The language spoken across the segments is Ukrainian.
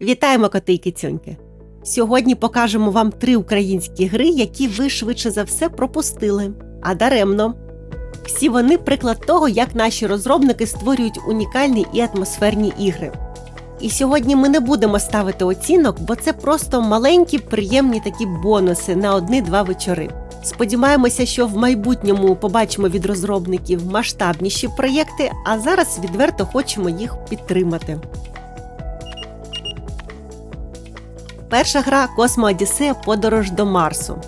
Вітаємо коти і кицюньки! Сьогодні покажемо вам три українські гри, які ви швидше за все пропустили. А даремно. Всі вони приклад того, як наші розробники створюють унікальні і атмосферні ігри. І сьогодні ми не будемо ставити оцінок, бо це просто маленькі, приємні такі бонуси на одни-два вечори. Сподіваємося, що в майбутньому побачимо від розробників масштабніші проєкти, а зараз відверто хочемо їх підтримати. Перша гра Космо Одіссея Подорож до Марсу.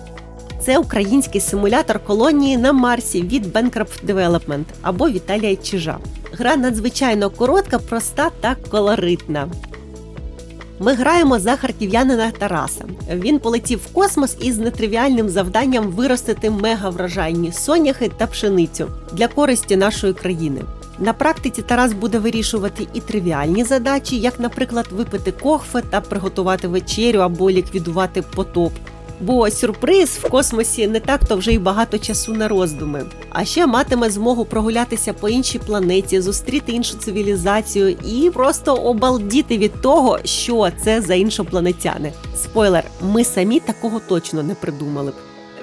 Це український симулятор колонії на Марсі від Bancroft Development або Віталія Чижа. Гра надзвичайно коротка, проста та колоритна. Ми граємо за харків'янина Тараса. Він полетів в космос із нетривіальним завданням виростити мегаврожайні соняхи та пшеницю для користі нашої країни. На практиці Тарас буде вирішувати і тривіальні задачі, як, наприклад, випити кохве та приготувати вечерю або ліквідувати потоп. Бо сюрприз в космосі не так то вже й багато часу на роздуми. А ще матиме змогу прогулятися по іншій планеті, зустріти іншу цивілізацію і просто обалдіти від того, що це за іншопланетяни. Спойлер, ми самі такого точно не придумали б.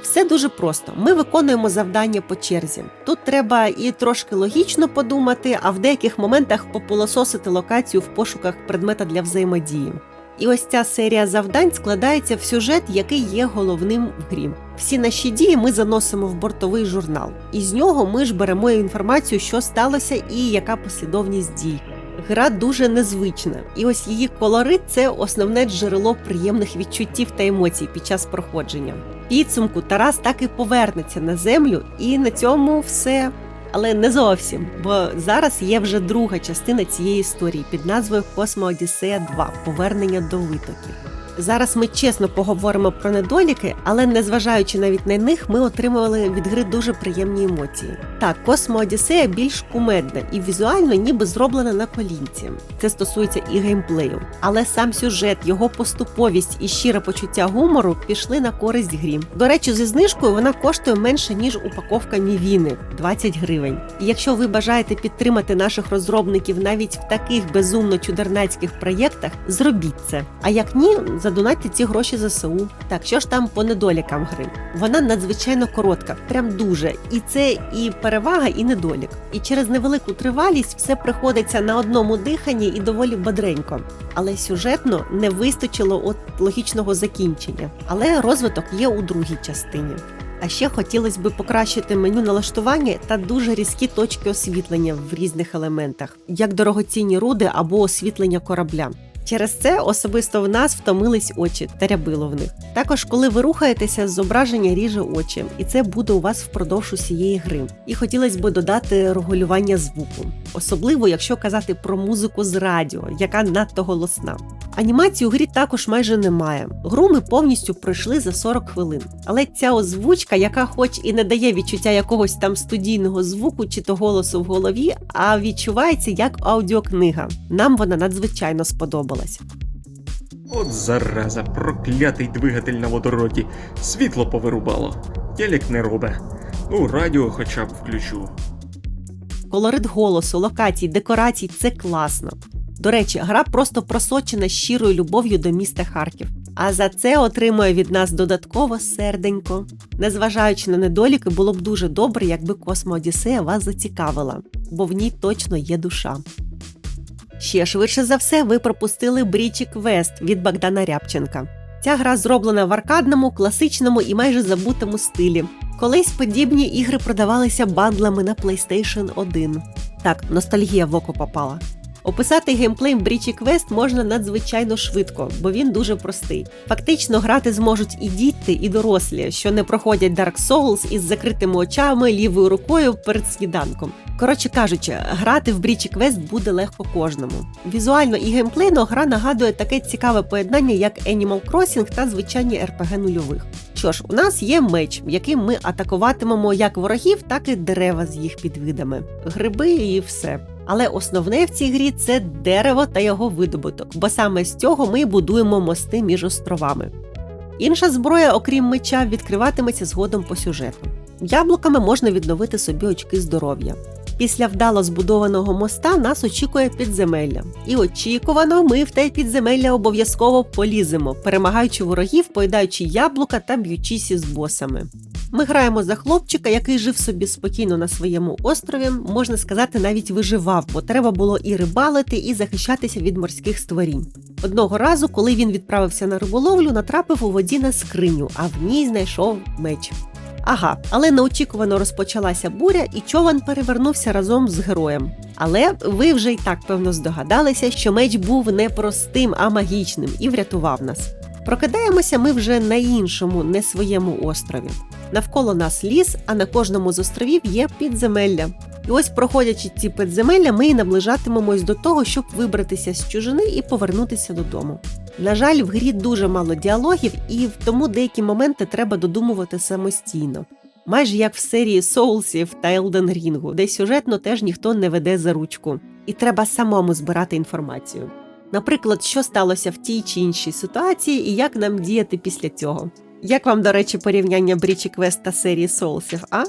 Все дуже просто. Ми виконуємо завдання по черзі. Тут треба і трошки логічно подумати, а в деяких моментах попилососити локацію в пошуках предмета для взаємодії. І ось ця серія завдань складається в сюжет, який є головним в грі. Всі наші дії ми заносимо в бортовий журнал, і з нього ми ж беремо інформацію, що сталося і яка послідовність дій. Гра дуже незвична, і ось її колорит це основне джерело приємних відчуттів та емоцій під час проходження. Підсумку Тарас так і повернеться на землю, і на цьому все. Але не зовсім, бо зараз є вже друга частина цієї історії під назвою Космо Одіссея 2 Повернення до витоків. Зараз ми чесно поговоримо про недоліки, але незважаючи навіть на них, ми отримували від гри дуже приємні емоції. Так, Космо Одіссея більш кумедна і візуально ніби зроблена на колінці. Це стосується і геймплею. Але сам сюжет, його поступовість і щире почуття гумору пішли на користь грі. До речі, зі знижкою вона коштує менше ніж упаковка мівіни 20 гривень. І якщо ви бажаєте підтримати наших розробників навіть в таких безумно чудернацьких проєктах, зробіть це. А як ні, задонатьте ці гроші ЗСУ. Так, що ж там по недолікам гри? Вона надзвичайно коротка, прям дуже. І це і перевага, і недолік. І через невелику тривалість все приходиться на одному диханні і доволі бодренько. Але сюжетно не вистачило от логічного закінчення. Але розвиток є у другій частині. А ще хотілося б покращити меню налаштування та дуже різкі точки освітлення в різних елементах, як дорогоцінні руди або освітлення корабля. Через це особисто в нас втомились очі та рябило в них. Також, коли ви рухаєтеся, зображення ріже очі, і це буде у вас впродовж усієї гри. І хотілося б додати регулювання звуку, особливо якщо казати про музику з радіо, яка надто голосна. Анімації у грі також майже немає. Гру ми повністю пройшли за 40 хвилин. Але ця озвучка, яка хоч і не дає відчуття якогось там студійного звуку чи то голосу в голові, а відчувається як аудіокнига. Нам вона надзвичайно сподобалась. От зараза, проклятий двигатель на водороді. Світло повирубало. Телек не робе. Ну, радіо хоча б включу. Колорит голосу, локацій, декорацій це класно. До речі, гра просто просочена щирою любов'ю до міста Харків. А за це отримує від нас додатково серденько. Незважаючи на недоліки, було б дуже добре, якби Космо Одіссея вас зацікавила, бо в ній точно є душа. Ще швидше за все, ви пропустили Брічі Квест від Богдана Рябченка. Ця гра зроблена в аркадному, класичному і майже забутому стилі. Колись подібні ігри продавалися бандлами на PlayStation 1. Так, ностальгія в око попала. Описати геймплей Брічі Квест можна надзвичайно швидко, бо він дуже простий. Фактично грати зможуть і діти, і дорослі, що не проходять Dark Souls із закритими очами, лівою рукою перед сніданком. Коротше кажучи, грати в Брічі Квест буде легко кожному. Візуально і геймплейно гра нагадує таке цікаве поєднання, як Animal Crossing та звичайні RPG нульових. Що ж, у нас є меч, яким ми атакуватимемо як ворогів, так і дерева з їх підвидами, гриби і все. Але основне в цій грі це дерево та його видобуток, бо саме з цього ми будуємо мости між островами. Інша зброя, окрім меча, відкриватиметься згодом по сюжету. Яблуками можна відновити собі очки здоров'я. Після вдало збудованого моста нас очікує підземелля. І очікувано, ми в те підземелля обов'язково поліземо, перемагаючи ворогів, поїдаючи яблука та б'ючись із босами. Ми граємо за хлопчика, який жив собі спокійно на своєму острові, можна сказати, навіть виживав, бо треба було і рибалити, і захищатися від морських створінь. Одного разу, коли він відправився на риболовлю, натрапив у воді на скриню, а в ній знайшов меч. Ага, але неочікувано розпочалася буря, і човен перевернувся разом з героєм. Але ви вже й так певно здогадалися, що меч був не простим, а магічним і врятував нас. Прокидаємося ми вже на іншому, не своєму острові. Навколо нас ліс, а на кожному з островів є підземелля. І ось, проходячи ці підземелля, ми і наближатимемось до того, щоб вибратися з чужини і повернутися додому. На жаль, в грі дуже мало діалогів, і тому деякі моменти треба додумувати самостійно. Майже як в серії Соулсів та Елден Рінгу, де сюжетно теж ніхто не веде за ручку, і треба самому збирати інформацію. Наприклад, що сталося в тій чи іншій ситуації, і як нам діяти після цього. Як вам, до речі, порівняння Брічі Квест та серії Соулсів, а?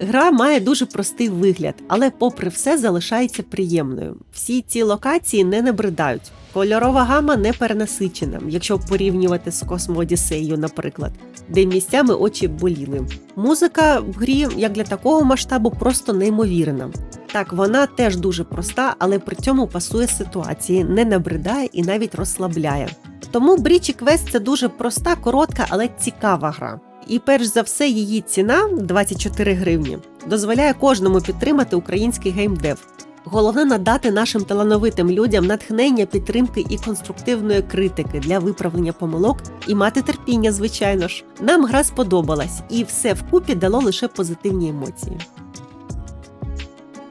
Гра має дуже простий вигляд, але, попри все, залишається приємною. Всі ці локації не набридають. Кольорова гама не перенасичена, якщо порівнювати з Космо Одіссеєю, наприклад, де місцями очі боліли. Музика в грі, як для такого масштабу, просто неймовірна. Так, вона теж дуже проста, але при цьому пасує ситуації, не набридає і навіть розслабляє. Тому Брічі Квест це дуже проста, коротка, але цікава гра. І перш за все, її ціна 24 гривні дозволяє кожному підтримати український геймдев. Головне надати нашим талановитим людям натхнення, підтримки і конструктивної критики для виправлення помилок і мати терпіння, звичайно ж. Нам гра сподобалась, і все вкупі дало лише позитивні емоції.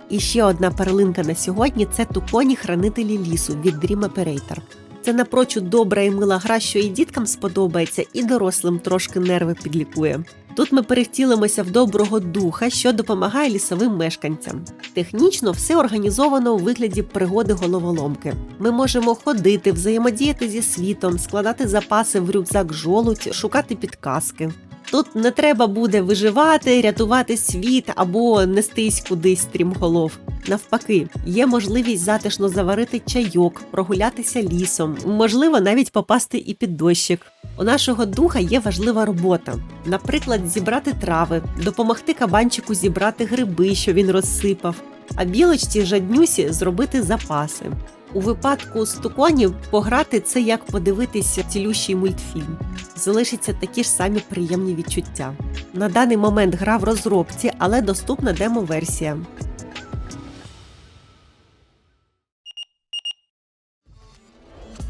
І ще одна перлинка на сьогодні це туконі хранителі лісу від Dream Operator. Це напрочуд добра і мила гра, що і діткам сподобається, і дорослим трошки нерви підлікує. Тут ми перевтілимося в доброго духа, що допомагає лісовим мешканцям. Технічно все організовано у вигляді пригоди головоломки. Ми можемо ходити, взаємодіяти зі світом, складати запаси в рюкзак жолудь, шукати підказки. Тут не треба буде виживати, рятувати світ або нестись кудись стрімголов. Навпаки, є можливість затишно заварити чайок, прогулятися лісом, можливо, навіть попасти і під дощик. У нашого духа є важлива робота, наприклад, зібрати трави, допомогти кабанчику зібрати гриби, що він розсипав, а білочці жаднюсі зробити запаси. У випадку стуконів пограти це як подивитися цілющий мультфільм. Залишаться такі ж самі приємні відчуття. На даний момент гра в розробці, але доступна демо-версія.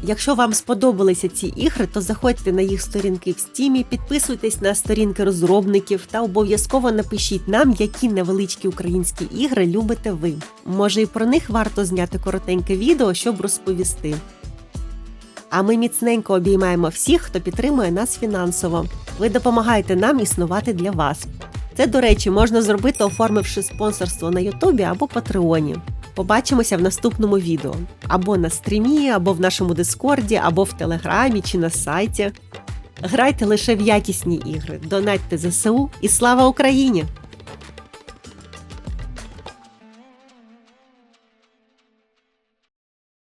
Якщо вам сподобалися ці ігри, то заходьте на їх сторінки в стімі, підписуйтесь на сторінки розробників та обов'язково напишіть нам, які невеличкі українські ігри любите ви. Може, і про них варто зняти коротеньке відео, щоб розповісти. А ми міцненько обіймаємо всіх, хто підтримує нас фінансово. Ви допомагаєте нам існувати для вас. Це, до речі, можна зробити, оформивши спонсорство на Ютубі або Патреоні. Побачимося в наступному відео або на стрімі, або в нашому дискорді, або в телеграмі чи на сайті. Грайте лише в якісні ігри, донатьте ЗСУ і слава Україні!